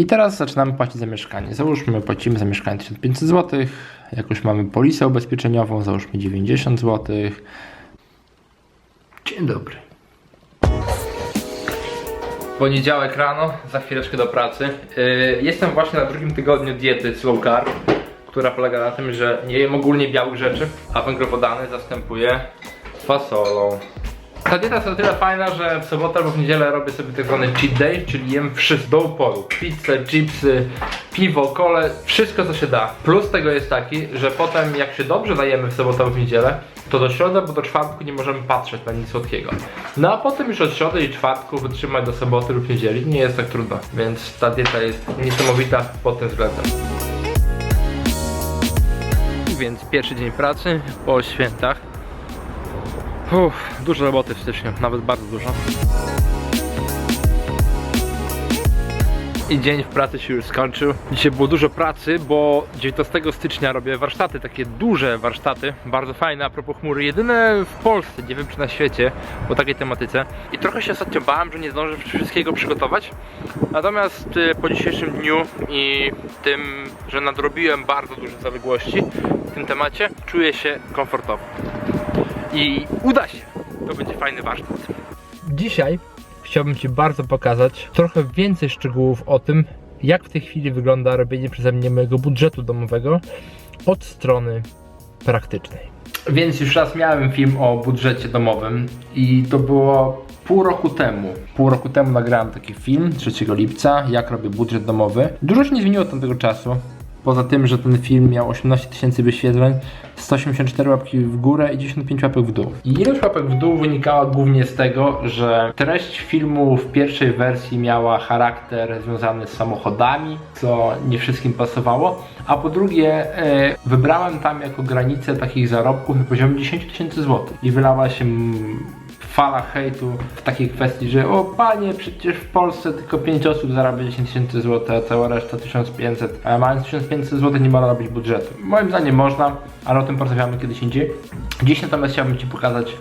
I teraz zaczynamy płacić za mieszkanie. Załóżmy, płacimy za mieszkanie 1500 zł, jakoś mamy polisę ubezpieczeniową, załóżmy 90 zł. Dzień dobry. Poniedziałek rano, za chwileczkę do pracy. Yy, jestem właśnie na drugim tygodniu diety slow carb, która polega na tym, że nie jem ogólnie białych rzeczy, a węglowodany zastępuję fasolą. Ta dieta jest o tyle fajna, że w sobotę albo w niedzielę robię sobie tak zwany cheat day, czyli jem wszystko do uporu. Pizzę, chipsy, piwo, kole, wszystko co się da. Plus tego jest taki, że potem jak się dobrze dajemy w sobotę albo w niedzielę, to do środy albo do czwartku nie możemy patrzeć na nic słodkiego. No a potem już od środy i czwartku wytrzymać do soboty lub niedzieli nie jest tak trudno. Więc ta dieta jest niesamowita pod tym względem. Więc pierwszy dzień pracy po świętach. Uff, dużo roboty w styczniu, nawet bardzo dużo. I dzień w pracy się już skończył. Dzisiaj było dużo pracy, bo 19 stycznia robię warsztaty, takie duże warsztaty, bardzo fajne, a propos chmury, jedyne w Polsce, nie wiem czy na świecie, o takiej tematyce. I trochę się ostatnio bałem, że nie zdążę wszystkiego przygotować. Natomiast y, po dzisiejszym dniu i tym, że nadrobiłem bardzo duże zaległości w tym temacie, czuję się komfortowo. I uda się! To będzie fajny warsztat. Dzisiaj chciałbym Ci bardzo pokazać trochę więcej szczegółów o tym, jak w tej chwili wygląda robienie przeze mnie mojego budżetu domowego od strony praktycznej. Więc już raz miałem film o budżecie domowym i to było pół roku temu. Pół roku temu nagrałem taki film 3 lipca, jak robię budżet domowy. Dużo się nie zmieniło od tamtego czasu. Poza tym, że ten film miał 18 tysięcy wyświetleń, 184 łapki w górę i 95 łapek w dół. I ilość łapek w dół wynikała głównie z tego, że treść filmu w pierwszej wersji miała charakter związany z samochodami, co nie wszystkim pasowało, a po drugie e, wybrałem tam jako granicę takich zarobków na poziomie 10 tysięcy złotych i wylała się fala hejtu w takiej kwestii, że o panie, przecież w Polsce tylko 5 osób zarabia 10 tysięcy złotych, a cała reszta 1500, a mając 1500 złotych nie można robić budżetu. Moim zdaniem można, ale o tym porozmawiamy kiedyś indziej. Dziś natomiast chciałbym Ci pokazać,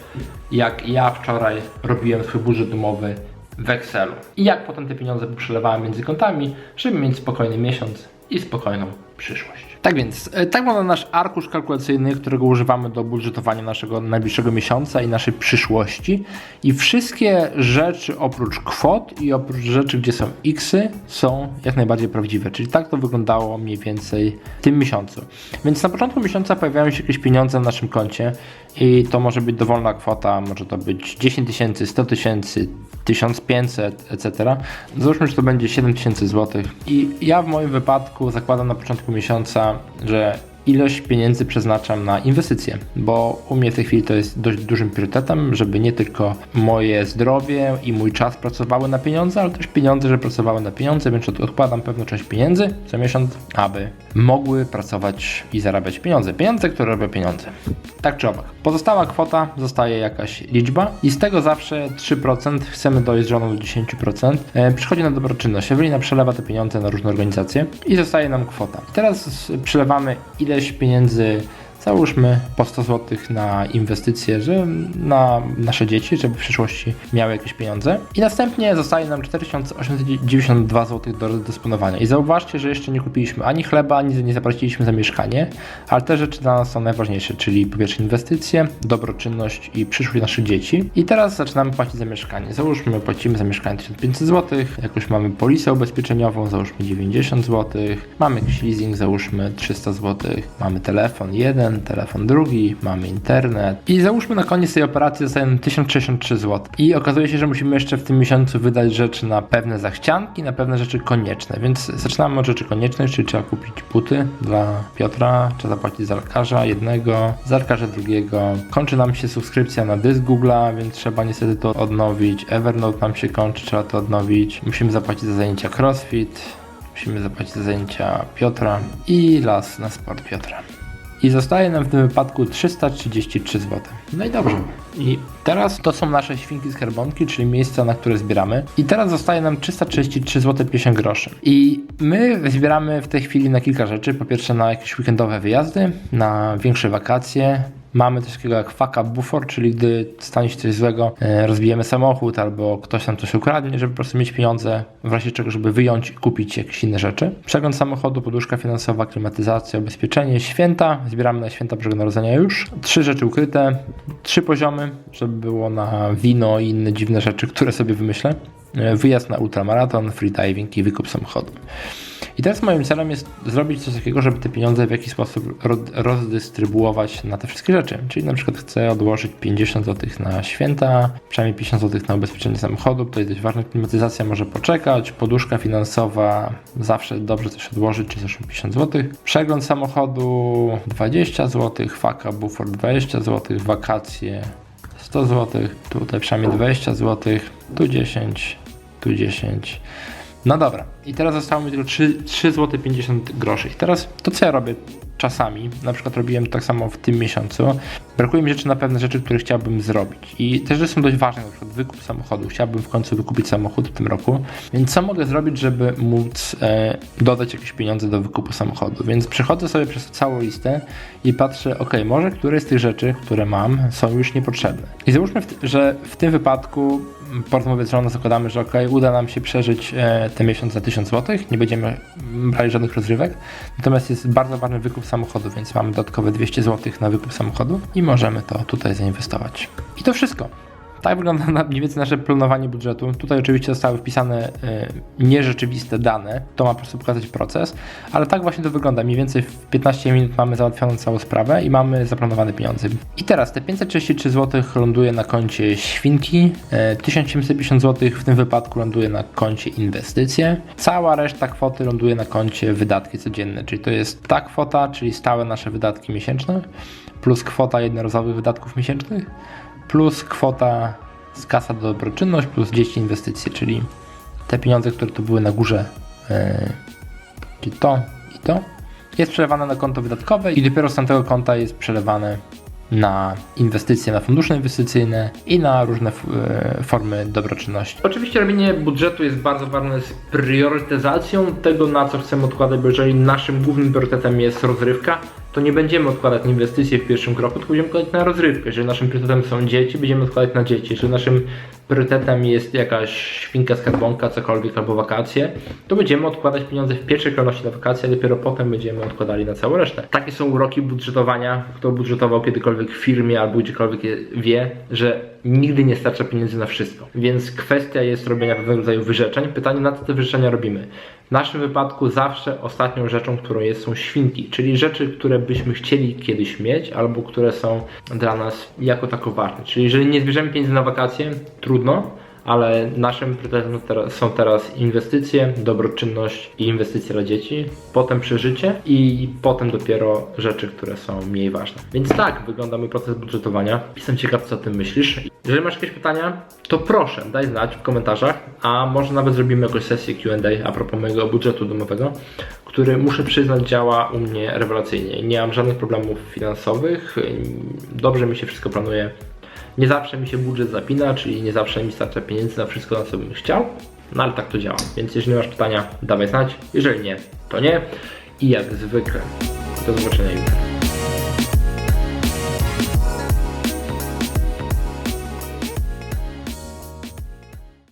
jak ja wczoraj robiłem swój budżet domowy w Excelu i jak potem te pieniądze przelewałem między kontami, żeby mieć spokojny miesiąc i spokojną przyszłość. Tak więc, e, tak wygląda nasz arkusz kalkulacyjny, którego używamy do budżetowania naszego najbliższego miesiąca i naszej przyszłości. I wszystkie rzeczy oprócz kwot i oprócz rzeczy, gdzie są xy, są jak najbardziej prawdziwe. Czyli tak to wyglądało mniej więcej w tym miesiącu. Więc na początku miesiąca pojawiają się jakieś pieniądze na naszym koncie i to może być dowolna kwota, może to być 10 tysięcy, 100 tysięcy, 1500, etc. Załóżmy, że to będzie 7000 zł. I ja w moim wypadku zakładam na początku miesiąca, że ilość pieniędzy przeznaczam na inwestycje, bo u mnie w tej chwili to jest dość dużym priorytetem, żeby nie tylko moje zdrowie i mój czas pracowały na pieniądze, ale też pieniądze, że pracowały na pieniądze, więc odkładam pewną część pieniędzy co miesiąc, aby mogły pracować i zarabiać pieniądze. Pieniądze, które robią pieniądze. Tak czy owak. Pozostała kwota zostaje jakaś liczba i z tego zawsze 3% chcemy dojść z żoną do 10%. E, przychodzi na dobroczynność. Ewelina przelewa te pieniądze na różne organizacje i zostaje nam kwota. Teraz przelewamy ileś pieniędzy Załóżmy po 100 zł na inwestycje, że na nasze dzieci, żeby w przyszłości miały jakieś pieniądze. I następnie zostaje nam 4892 zł do dysponowania. I zauważcie, że jeszcze nie kupiliśmy ani chleba, ani nie zapłaciliśmy za mieszkanie, ale te rzeczy dla nas są najważniejsze, czyli po pierwsze inwestycje, dobroczynność i przyszłość naszych dzieci. I teraz zaczynamy płacić za mieszkanie. Załóżmy, płacimy za mieszkanie 1500 zł, jakoś mamy polisę ubezpieczeniową, załóżmy 90 zł, mamy jakiś leasing, załóżmy 300 zł, mamy telefon jeden, telefon drugi, mamy internet i załóżmy na koniec tej operacji zostaje nam 1063 zł. I okazuje się, że musimy jeszcze w tym miesiącu wydać rzeczy na pewne zachcianki, na pewne rzeczy konieczne, więc zaczynamy od rzeczy koniecznych, czyli trzeba kupić buty dla Piotra, trzeba zapłacić za lekarza jednego, za lekarza drugiego. Kończy nam się subskrypcja na dysk Google'a, więc trzeba niestety to odnowić. Evernote nam się kończy, trzeba to odnowić. Musimy zapłacić za zajęcia CrossFit. Musimy zapłacić za zajęcia Piotra i las na sport Piotra. I zostaje nam w tym wypadku 333 zł. No i dobrze. I teraz to są nasze świnki skarbonki, czyli miejsca, na które zbieramy. I teraz zostaje nam 333 zł 50 groszy. I my zbieramy w tej chwili na kilka rzeczy. Po pierwsze na jakieś weekendowe wyjazdy, na większe wakacje, Mamy coś takiego jak fuck up buffer, czyli gdy stanie się coś złego, e, rozbijemy samochód albo ktoś nam coś ukradnie, żeby po prostu mieć pieniądze w razie czego, żeby wyjąć i kupić jakieś inne rzeczy. Przegląd samochodu, poduszka finansowa, klimatyzacja, ubezpieczenie, święta. Zbieramy na święta Bożego Narodzenia już. Trzy rzeczy ukryte, trzy poziomy, żeby było na wino i inne dziwne rzeczy, które sobie wymyślę. E, Wyjazd na ultramaraton, freediving i wykup samochodu. I teraz moim celem jest zrobić coś takiego, żeby te pieniądze w jakiś sposób ro- rozdystrybuować na te wszystkie rzeczy. Czyli na przykład chcę odłożyć 50 zł na święta, przynajmniej 50 zł na ubezpieczenie samochodu, jest dość ważne, klimatyzacja może poczekać, poduszka finansowa, zawsze dobrze coś odłożyć, czy zeszło 50 zł. Przegląd samochodu 20 zł, faka buffer 20 zł, wakacje 100 zł, tutaj przynajmniej 20 zł, tu 10, tu 10. No dobra, i teraz zostało mi tylko 3, 3 zł 50 groszy. I teraz to co ja robię czasami, na przykład robiłem tak samo w tym miesiącu, brakuje mi rzeczy na pewne rzeczy, które chciałbym zrobić. I te rzeczy są dość ważne, na przykład wykup samochodu. Chciałbym w końcu wykupić samochód w tym roku. Więc co mogę zrobić, żeby móc e, dodać jakieś pieniądze do wykupu samochodu? Więc przechodzę sobie przez całą listę i patrzę, ok, może któreś z tych rzeczy, które mam, są już niepotrzebne. I załóżmy, że w tym wypadku porozmowie z żoną zakładamy, że ok, uda nam się przeżyć e, ten miesiąc za 1000 zł, nie będziemy brali żadnych rozrywek. Natomiast jest bardzo ważny wykup samochodu, więc mamy dodatkowe 200 zł na wykup samochodu i możemy to tutaj zainwestować. I to wszystko. Tak wygląda na mniej więcej nasze planowanie budżetu. Tutaj oczywiście zostały wpisane y, nierzeczywiste dane, to ma po prostu pokazać proces, ale tak właśnie to wygląda. Mniej więcej w 15 minut mamy załatwioną całą sprawę i mamy zaplanowane pieniądze. I teraz te 533 zł ląduje na koncie świnki, y, 1750 zł w tym wypadku ląduje na koncie inwestycje, cała reszta kwoty ląduje na koncie wydatki codzienne, czyli to jest ta kwota, czyli stałe nasze wydatki miesięczne, plus kwota jednorazowych wydatków miesięcznych, plus kwota z kasa do dobroczynność, plus 10 inwestycje, czyli te pieniądze, które tu były na górze, czyli to i to, jest przelewane na konto wydatkowe i dopiero z tamtego konta jest przelewane na inwestycje, na fundusze inwestycyjne i na różne e, formy dobroczynności. Oczywiście robienie budżetu jest bardzo ważne z priorytetyzacją tego, na co chcemy odkładać, bo jeżeli naszym głównym priorytetem jest rozrywka, to nie będziemy odkładać na inwestycje w pierwszym kroku, tylko będziemy odkładać na rozrywkę. Jeżeli naszym priorytetem są dzieci, będziemy odkładać na dzieci. Jeżeli naszym priorytetem jest jakaś świnka, skarbonka, cokolwiek albo wakacje, to będziemy odkładać pieniądze w pierwszej kolejności na wakacje, a dopiero potem będziemy odkładali na całą resztę. Takie są uroki budżetowania. Kto budżetował kiedykolwiek w firmie albo gdziekolwiek wie, że nigdy nie starcza pieniędzy na wszystko. Więc kwestia jest robienia pewnego rodzaju wyrzeczeń. Pytanie, na co te wyrzeczenia robimy? W naszym wypadku zawsze ostatnią rzeczą, którą jest, są świnki, czyli rzeczy, które byśmy chcieli kiedyś mieć, albo które są dla nas jako tako ważne. Czyli jeżeli nie zbierzemy pieniędzy na wakacje, trudno, ale naszym priorytetem są teraz inwestycje, dobroczynność i inwestycje dla dzieci, potem przeżycie i potem dopiero rzeczy, które są mniej ważne. Więc tak wygląda mój proces budżetowania. Jestem ciekaw, co o tym myślisz. Jeżeli masz jakieś pytania, to proszę, daj znać w komentarzach, a może nawet zrobimy jakąś sesję Q&A a propos mojego budżetu domowego, który muszę przyznać działa u mnie rewelacyjnie. Nie mam żadnych problemów finansowych, dobrze mi się wszystko planuje. Nie zawsze mi się budżet zapina, czyli nie zawsze mi starcza pieniędzy na wszystko, na co bym chciał, no ale tak to działa. Więc jeżeli masz pytania, dawaj znać. Jeżeli nie, to nie. I jak zwykle, do zobaczenia jutro.